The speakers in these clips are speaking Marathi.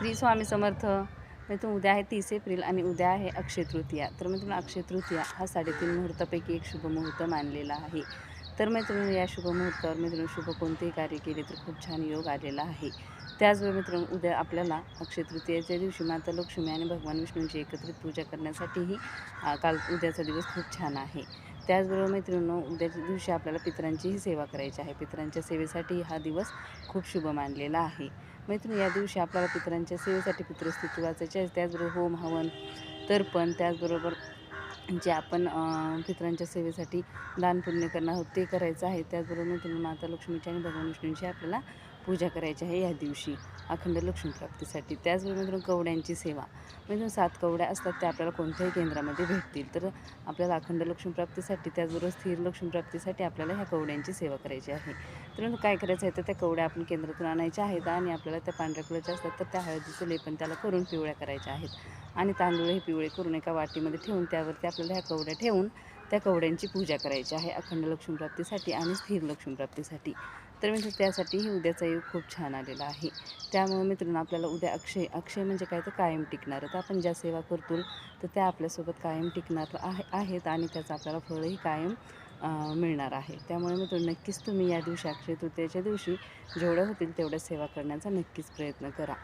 श्री स्वामी समर्थ. म्हणजे मित्रांनो उद्या आहे तीस एप्रिल आणि उद्या आहे अक्षय तृतीया. तर मित्रांनो अक्षय तृतीया हा साडेतीन मुहूर्तापैकी एक शुभ मुहूर्त मानलेला आहे. तर मित्रांनो या शुभ मुहूर्तावर मित्रांनो शुभ कोणतेही कार्य केले तर खूप छान योग आलेला आहे. त्याचबरोबर मित्रांनो उद्या आपल्याला अक्षयतृतीयेच्या दिवशी माता लक्ष्मी आणि भगवान विष्णूंची एकत्रित पूजा करण्यासाठीही काल उद्याचा दिवस खूप छान आहे. त्याचबरोबर मित्रांनो उद्याच्या दिवशी आपल्याला पितरांचीही सेवा करायची आहे. पितरांच्या सेवेसाठी हा दिवस खूप शुभ मानलेला आहे. मैत्रिणी या दिवशी आपल्याला पितरांच्या सेवेसाठी पितृस्थिती वाचायची आहे. त्याचबरोबर होम हवन तर्पण त्याचबरोबर जे आपण पितरांच्या सेवेसाठी दान पुण्य करणार आहोत ते करायचं आहे. त्याचबरोबर मैत्रिणी माता लक्ष्मीची आणि भगवान विष्णूंची आपल्याला पूजा करायची आहे या दिवशी अखंड लक्ष्मी प्राप्तीसाठी. त्याचबरोबर मित्रांनो कवड्यांची सेवा. म्हणजे सात कवड्या असतात त्या आपल्याला कोणत्याही केंद्रामध्ये भेटतील. तर आपल्याला अखंड लक्ष्मी प्राप्तीसाठी त्याचबरोबर स्थिर लक्ष्मी प्राप्तीसाठी आपल्याला ह्या कवड्यांची सेवा करायची आहे. तर काय करायचं आहे तर त्या कवड्या आपण केंद्रातून आणायच्या आहेत आणि आपल्याला त्या पांढऱ्या कलरच्या असतात तर त्या हळदीचं लेपन त्याला करून पिवळ्या करायच्या आहेत. आणि तांदूळ हे पिवळे करून एका वाटीमध्ये ठेवून त्यावरती आपल्याला ह्या कवड्या ठेवून त्या कवड्यांची पूजा करायची आहे अखंड लक्ष्मीप्राप्तीसाठी आणि स्थिर लक्ष्मीप्राप्तीसाठी तर मित्र त्यासाठीही उद्याचा योग खूप छान आलेला आहे. त्यामुळे मित्रांनो आपल्याला उद्या अक्षय अक्षय म्हणजे काय? तर कायम टिकणार तर आपण ज्या सेवा करतो तर त्या आपल्यासोबत कायम टिकणार आहे आहेत आणि त्याचं आपल्याला फळही कायम मिळणार आहे. त्यामुळे मित्र नक्कीच तुम्ही या दिवशी अक्षय तृतीयेच्या दिवशी जेवढ्या होतील तेवढ्या सेवा करण्याचा नक्कीच प्रयत्न करा.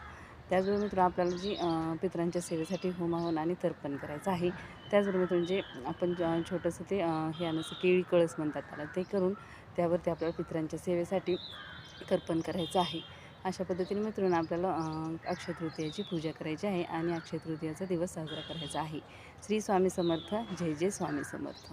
त्याचबरोबर मित्र आपल्याला जी पितरांच्या सेवेसाठी होमाहवन आणि तर्पण करायचं आहे त्याचबरोबर मित्रांनो जे आपण ज- छोटंसं ते हे आणायचं केळी कळस म्हणतात त्याला ते करून त्यावरती आपल्याला पितरांच्या सेवेसाठी तर्पण करायचं आहे. अशा पद्धतीने मित्रांनो आपल्याला अक्षयतृतीयाची अक्षय तृतीयाची पूजा करायची आहे आणि अक्षय तृतीयाचा दिवस साजरा करायचा आहे. श्री स्वामी समर्थ जय जय स्वामी समर्थ.